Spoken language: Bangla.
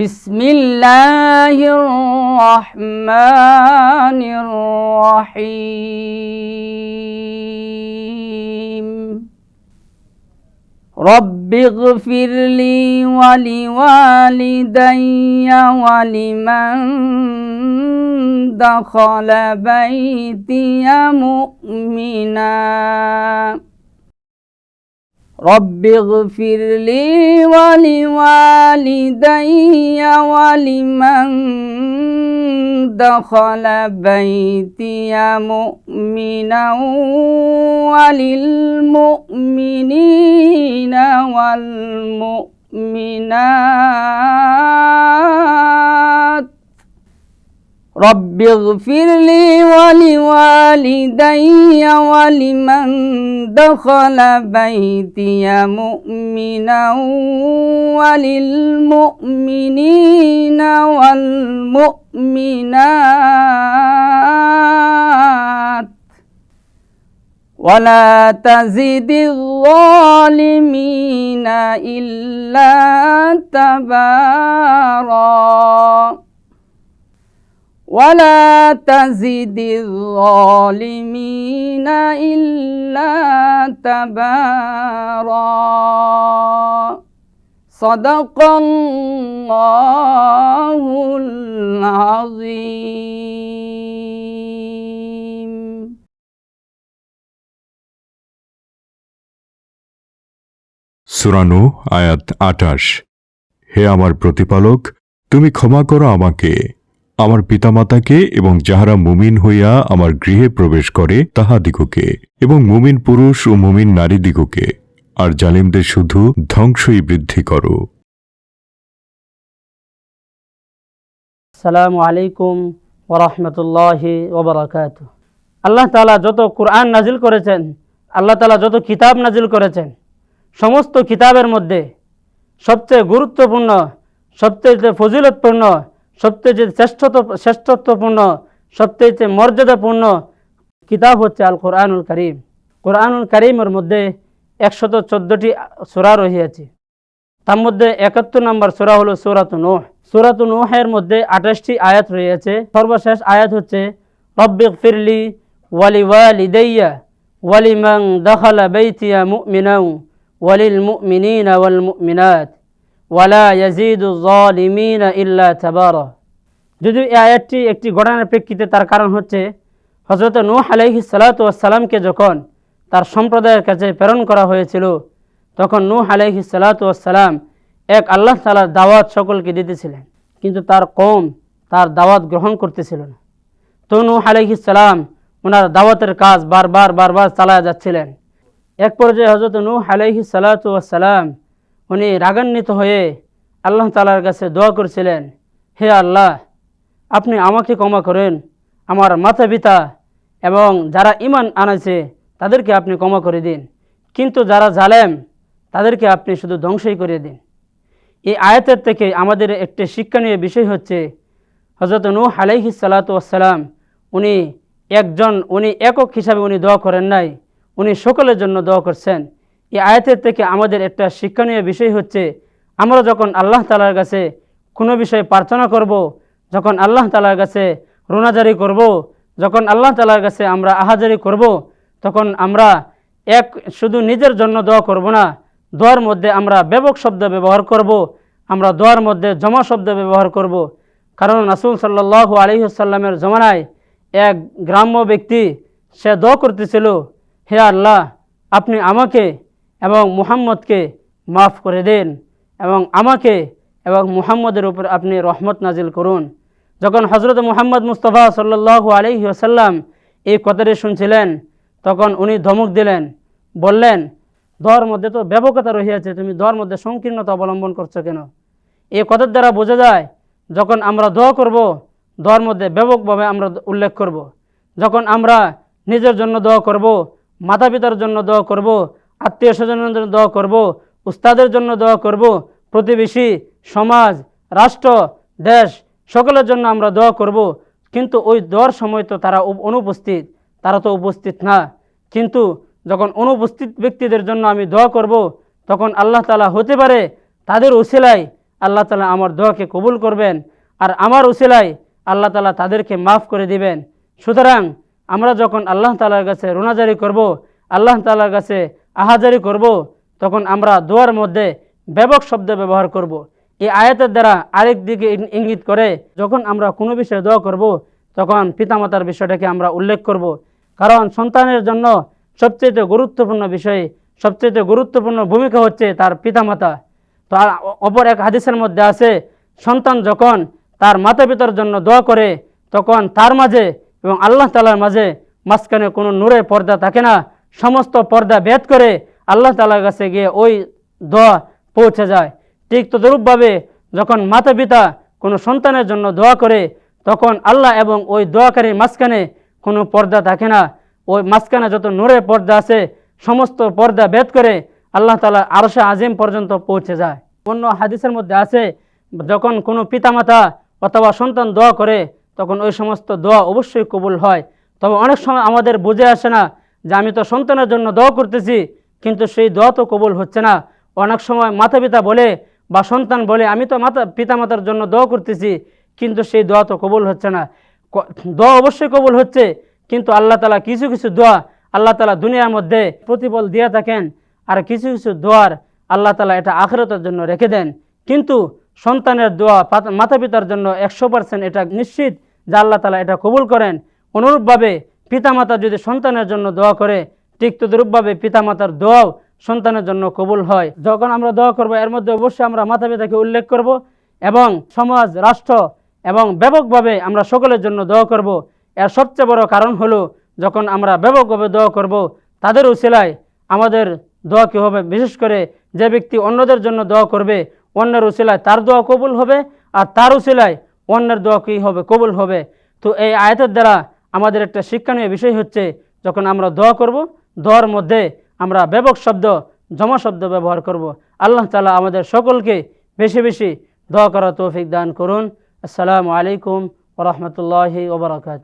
بسم الله الرحمن الرحيم رب اغفر لي ولوالدي ولمن دخل بيتي مؤمنا رب اغفر لي ولوالدي ولمن دخل بيتي مؤمنا وللمؤمنين والمؤمنات. رب اغفر لي ولوالدي ولمن دخل بيتي مؤمنا وللمؤمنين والمؤمنات. ولا تزد الظالمين إلا تبارا. ولا تزد الظالمين إلا تبارا صدق الله العظيم সুরানু আয়াত আটাশ হে আমার প্রতিপালক তুমি ক্ষমা করো আমাকে আমার পিতামাতাকে এবং যাহারা মুমিন হইয়া আমার গৃহে প্রবেশ করে তাহাদিগকে এবং মুমিন পুরুষ ও মুমিন নারীদিগকে আর জালিমদের শুধু ধ্বংসই বৃদ্ধি করো। আসসালামু আলাইকুম ওরহমতুল্লাহি ওবরাকাত আল্লাহ তালা যত কোরআন নাজিল করেছেন, আল্লাহ তালা যত কিতাব নাজিল করেছেন, সমস্ত কিতাবের মধ্যে সবচেয়ে গুরুত্বপূর্ণ, সবচেয়ে ফজিলতপূর্ণ সবচেয়ে যে শ্রেষ্ঠত, শ্রেষ্ঠত্বপূর্ণ, সবচেয়ে মর্যাদাপূর্ণ কিতাব হচ্ছে আল কোরআনুল করিম। কোরআনুল করিমের মধ্যে একশত চোদ্দোটি সুরা রহিয়াছে। তার মধ্যে একাত্তর নম্বর সুরা হলো সুরাত নোহ। সুরাত নোহের মধ্যে আঠাশটি আয়াত রয়েছে। সর্বশেষ আয়াত হচ্ছে রব্বিক ফিরলি ওয়ালি ওয়ালিদাইয়া ওয়ালিমাং দখলা বেইতিয়া মুমিনাউ ওয়ালিল মুমিনিনা ওয়াল মুমিনাত। ওয়ালা যদিও এই আয়াতটি একটি ঘটনার প্রেক্ষিতে তার কারণ হচ্ছে হজরত নূহ আলাইহি সালাতামকে যখন তার সম্প্রদায়ের কাছে প্রেরণ করা হয়েছিল, তখন নূহ আলাইহি সালাতাম এক আল্লাহ তালার দাওয়াত সকলকে দিতেছিলেন। কিন্তু তার কম তার দাওয়াত গ্রহণ করতেছিল না। তো নূহ আলাইহি সালাম ওনার দাওয়াতের কাজ বারবার বারবার চালায় যাচ্ছিলেন। এক পর্যায়ে হজরত নূহ আলাইহি সালাতাম উনি রাগান্বিত হয়ে আল্লাহ তালার কাছে দোয়া করছিলেন, হে আল্লাহ, আপনি আমাকে ক্ষমা করেন। আমার মাতা পিতা এবং যারা ইমান আনাছে, তাদেরকে আপনি ক্ষমা করে দিন। কিন্তু যারা জালেম, তাদেরকে আপনি শুধু ধ্বংসই করে দিন। এই আয়াতের থেকে আমাদের একটি শিক্ষণীয় বিষয় হচ্ছে হজরত নূহ আলাইহি সালাতাম উনি একজন, উনি একক হিসাবে উনি দোয়া করেন নাই। উনি সকলের জন্য দোয়া করছেন। এই আয়াতের থেকে আমাদের একটা শিক্ষণীয় বিষয় হচ্ছে, আমরা যখন আল্লাহ তালার কাছে কোনো বিষয়ে প্রার্থনা করব, যখন আল্লাহ তালার কাছে রোনাজারি করব, যখন আল্লাহ তালার কাছে আমরা আহাজারি করব, তখন আমরা এক শুধু নিজের জন্য দোয়া করব না, দোয়ার মধ্যে আমরা ব্যাপক শব্দ ব্যবহার করব, আমরা দোয়ার মধ্যে জমা শব্দ ব্যবহার করব। কারণ রাসুল সাল্লাহ আলহিসাল্লামের জমানায় এক গ্রাম্য ব্যক্তি, সে দোয়া করতেছিল, হে আল্লাহ, আপনি আমাকে এবং মুহাম্মদকে মাফ করে দেন এবং আমাকে এবং মুহাম্মদের উপর আপনি রহমত নাজিল করুন যখন হজরত মুহাম্মদ মুস্তফা সাল্লাহ আলহি আসাল্লাম এই কথাটি শুনছিলেন, তখন উনি ধমক দিলেন, বললেন দোয়ার মধ্যে তো ব্যাপকতা রহিয়াছে, তুমি দোয়ার মধ্যে সংকীর্ণতা অবলম্বন করছ কেন এই কথার দ্বারা বোঝা যায়, যখন আমরা দোয়া করব দোয়ার মধ্যে ব্যাপকভাবে আমরা উল্লেখ করব। যখন আমরা নিজের জন্য দোয়া করব মাতা পিতার জন্য দোয়া করব আত্মীয় স্বজনের জন্য দোয়া করব, উস্তাদের জন্য দোয়া করব, প্রতিবেশী, সমাজ, রাষ্ট্র, দেশ, সকলের জন্য আমরা দোয়া করব। কিন্তু ওই দোয়ার সময় তো তারা অনুপস্থিত, তারা তো উপস্থিত না। কিন্তু যখন অনুপস্থিত ব্যক্তিদের জন্য আমি দোয়া করব, তখন আল্লাহ তালা হতে পারে তাদের উসিলায় আল্লাহ তালা আমার দোয়াকে কবুল করবেন, আর আমার উসিলায় আল্লাহ তালা তাদেরকে মাফ করে দিবেন। সুতরাং আমরা যখন আল্লাহ তালার কাছে রোনাজারি করব, আল্লাহ তালার কাছে আহাজারি করব, তখন আমরা দোয়ার মধ্যে ব্যাপক শব্দ ব্যবহার করব। এই আয়াতের দ্বারা আরেক দিকে ইঙ্গিত করে, যখন আমরা কোনো বিষয়ে দোয়া করব, তখন পিতামাতার বিষয়টাকে আমরা উল্লেখ করব। কারণ সন্তানের জন্য সবচেয়ে গুরুত্বপূর্ণ বিষয় সবচেয়ে গুরুত্বপূর্ণ ভূমিকা হচ্ছে তার পিতামাতা তো আর অপর এক হাদিসের মধ্যে আছে, সন্তান যখন তার মাতা পিতার জন্য দোয়া করে, তখন তার মাঝে এবং আল্লাহ তালার মাঝে মাঝখানে কোনো নূরের পর্দা থাকে না সমস্ত পর্দা ভেদ করে আল্লাহ তালার কাছে গিয়ে ওই দোয়া পৌঁছে যায়। ঠিক তদরূপভাবে যখন মাতা পিতা কোনো সন্তানের জন্য দোয়া করে, তখন আল্লাহ এবং ওই দোয়াকারীর মাঝখানে কোনো পর্দা থাকে না। ওই মাঝখানে যত নূরের পর্দা আছে, সমস্ত পর্দা ভেদ করে আল্লাহ তালা আরশে আজিম পর্যন্ত পৌঁছে যায়। অন্য হাদিসের মধ্যে আছে, যখন কোনো পিতামাতা অথবা সন্তান দোয়া করে, তখন ওই সমস্ত দোয়া অবশ্যই কবুল হয়। তবে অনেক সময় আমাদের বুঝে আসে না যে আমি তো সন্তানের জন্য দোয়া করতেছি, কিন্তু সেই দোয়া তো কবুল হচ্ছে না। অনেক সময় মাতা পিতা বলে বা সন্তান বলে, আমি তো মাতা, পিতামাতার জন্য দোয়া করতেছি, কিন্তু সেই দোয়া তো কবুল হচ্ছে না। দোয়া অবশ্যই কবুল হচ্ছে, কিন্তু আল্লাহ তালা কিছু কিছু দোয়া আল্লাহ তালা দুনিয়ার মধ্যে প্রতিফল দিয়ে থাকেন, আর কিছু কিছু দোয়ার আল্লাহ তালা এটা আখেরতের জন্য রেখে দেন। কিন্তু সন্তানের দোয়া মাতা পিতার জন্য একশো পার্সেন্ট এটা নিশ্চিত যে আল্লাহ তালা এটা কবুল করেন। অনুরূপভাবে পিতামাতা যদি সন্তানের জন্য দোয়া করে, ঠিক তদরূপভাবে পিতামাতার দোয়াও সন্তানের জন্য কবুল হয়। যখন আমরা দোয়া করব, এর মধ্যে অবশ্যই আমরা মাতা পিতাকে উল্লেখ করব এবং সমাজ, রাষ্ট্র এবং ব্যাপকভাবে আমরা সকলের জন্য দোয়া করব। এর সবচেয়ে বড় কারণ হলো, যখন আমরা ব্যাপকভাবে দোয়া করব, তাদের উসিলায় আমাদের দোয়া কী হবে? বিশেষ করে যে ব্যক্তি অন্যদের জন্য দোয়া করবে, অন্যের উসিলায় তার দোয়া কবুল হবে, আর তার উসিলায় অন্যের দোয়া কী হবে? কবুল হবে। তো এই আয়তের দ্বারা আমাদের একটা শিক্ষণীয় বিষয় হচ্ছে যখন আমরা দোয়া করব, দোয়ার মধ্যে আমরা ব্যাপক শব্দ, জমা শব্দ ব্যবহার করব। আল্লাহ তালা আমাদের সকলকে বেশি বেশি দোয়া করা তৌফিক দান করুন। আসসালামু আলাইকুম ওরহমতুল্লাহি ওবরাকাত